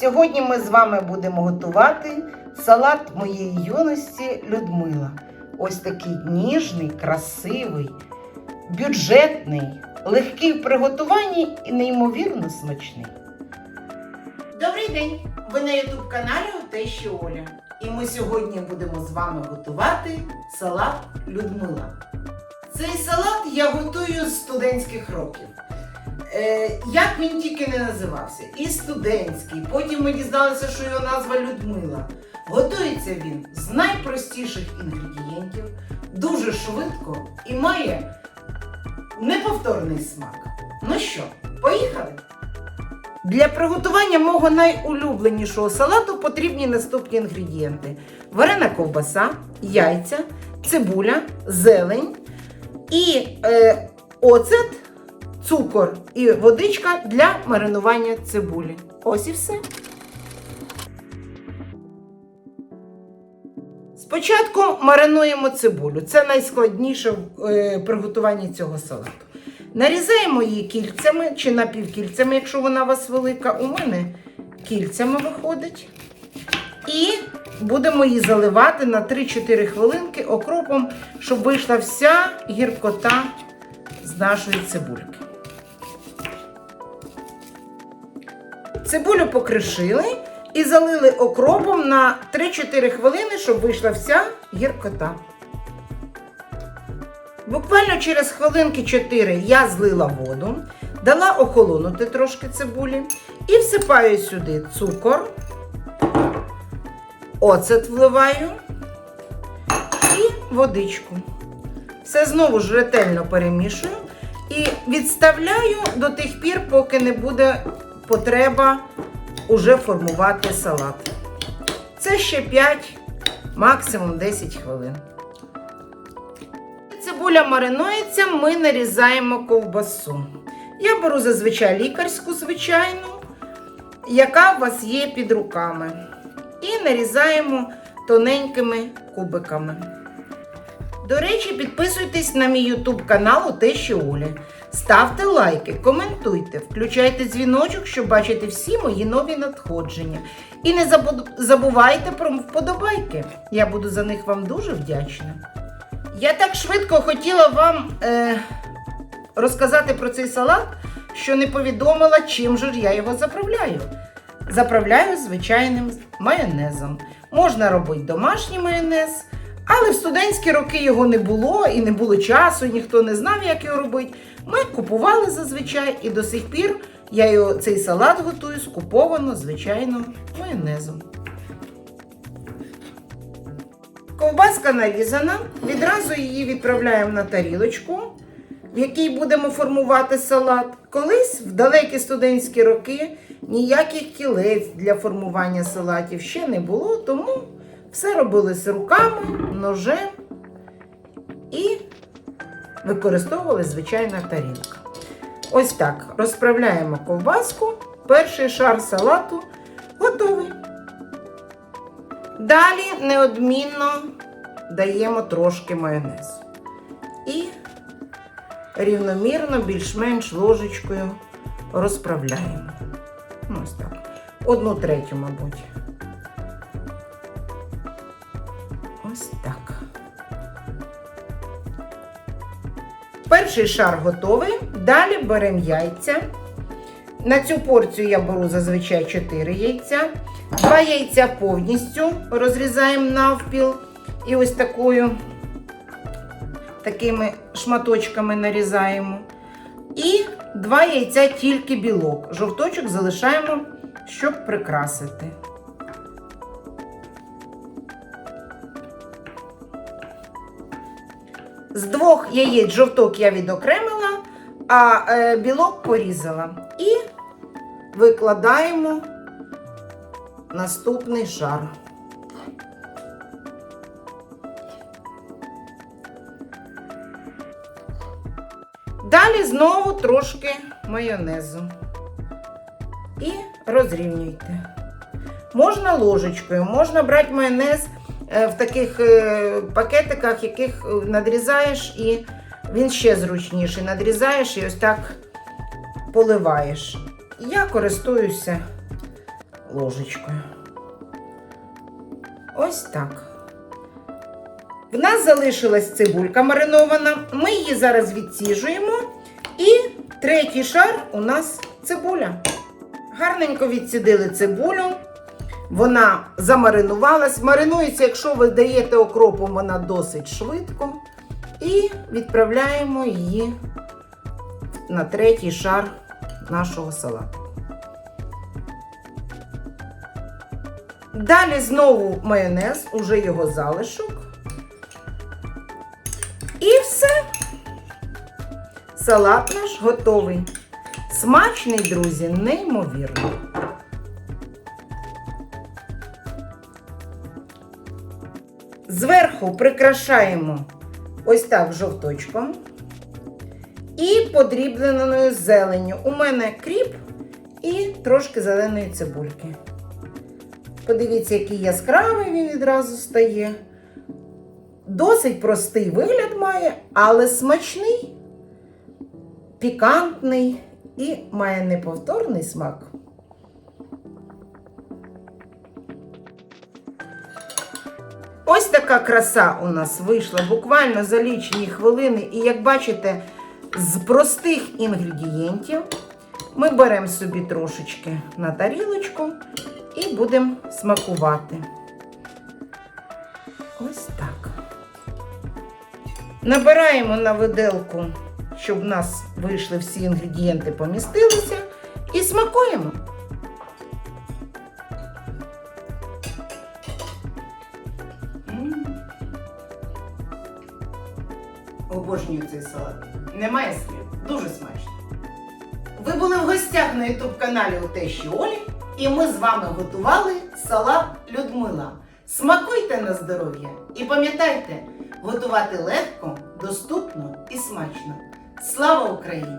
Сьогодні ми з вами будемо готувати салат моєї юності Людмила. Ось такий ніжний, красивий, бюджетний, легкий в приготуванні і неймовірно смачний. Добрий день! Ви на ютуб каналі Отещі Оля. І ми сьогодні будемо з вами готувати салат Людмила. Цей салат я готую з студентських років. Е, як він тільки не називався, і студентський. Потім ми дізналися, що його назва Людмила. Готується він з найпростіших інгредієнтів, дуже швидко і має неповторний смак. Ну що, поїхали? Для приготування мого найулюбленішого салату потрібні наступні інгредієнти: варена ковбаса, яйця, цибуля, зелень і е, оцет цукор і водичка для маринування цибулі. Ось і все. Спочатку маринуємо цибулю. Це найскладніше в е, приготуванні цього салату. Нарізаємо її кільцями чи напівкільцями, якщо вона у вас велика. У мене кільцями виходить. І будемо її заливати на 3-4 хвилинки окропом, щоб вийшла вся гіркота з нашої цибульки. Цибулю покришили і залили окропом на 3-4 хвилини, щоб вийшла вся гіркота. Буквально через хвилинки 4 я злила воду, дала охолонути трошки цибулі і всипаю сюди цукор, оцет вливаю і водичку. Все знову ж ретельно перемішую і відставляю до тих пір, поки не буде потреба уже формувати салат. Це ще 5, максимум 10 хвилин. Цибуля маринується, ми нарізаємо ковбасу. Я беру зазвичай лікарську звичайну, яка у вас є під руками. І нарізаємо тоненькими кубиками. До речі, підписуйтесь на мій YouTube канал Отещі Олі. Ставте лайки, коментуйте, включайте дзвіночок, щоб бачити всі мої нові надходження. І не забувайте про вподобайки. Я буду за них вам дуже вдячна. Я так швидко хотіла вам е, розказати про цей салат, що не повідомила, чим же ж я його заправляю. Заправляю звичайним майонезом. Можна робити домашній майонез, але в студентські роки його не було і не було часу, і ніхто не знав, як його робити. Ми купували зазвичай, і до сих пір я його, цей салат готую скуповано, звичайно, майонезом. Ковбаска нарізана, відразу її відправляємо на тарілочку, в якій будемо формувати салат. Колись в далекі студентські роки ніяких кілець для формування салатів ще не було, тому все робилося руками, ножем і використовували звичайна тарілка. Ось так розправляємо ковбаску. Перший шар салату готовий. Далі неодмінно даємо трошки майонезу. І рівномірно, більш-менш ложечкою розправляємо. Ну, Ось так. Одну третю, мабуть. Перший шар готовий. Далі беремо яйця. На цю порцію я беру зазвичай 4 яйця. Два яйця повністю розрізаємо навпіл. І ось такою, такими шматочками нарізаємо. І два яйця тільки білок. Жовточок залишаємо, щоб прикрасити. З двох яєць жовток я відокремила, а е, білок порізала. І викладаємо наступний шар. Далі знову трошки майонезу. І розрівнюйте. Можна ложечкою, можна брати майонез в таких е, пакетиках, яких е, надрізаєш, і він ще зручніший. Надрізаєш і ось так поливаєш. Я користуюся ложечкою. Ось так. В нас залишилась цибулька маринована. Ми її зараз відсіжуємо. І третій шар у нас цибуля. Гарненько відсідили цибулю. Вона замаринувалась. Маринується, якщо ви даєте окропу, вона досить швидко. І відправляємо її на третій шар нашого салату. Далі знову майонез, уже його залишок. І все. Салат наш готовий. Смачний, друзі, неймовірно. Зверху прикрашаємо ось так жовточком і подрібленою зеленню. У мене кріп і трошки зеленої цибульки. Подивіться, який яскравий він відразу стає. Досить простий вигляд має, але смачний, пікантний і має неповторний смак. Ось така краса у нас вийшла буквально за лічені хвилини. І як бачите, з простих інгредієнтів ми беремо собі трошечки на тарілочку і будемо смакувати. Ось так. Набираємо на виделку, щоб в нас вийшли всі інгредієнти, помістилися, і смакуємо. Обожнюю цей салат. Немає слів. Дуже смачно. Ви були в гостях на ютуб каналі у Тещі Олі, і ми з вами готували салат Людмила. Смакуйте на здоров'я і пам'ятайте, готувати легко, доступно і смачно. Слава Україні!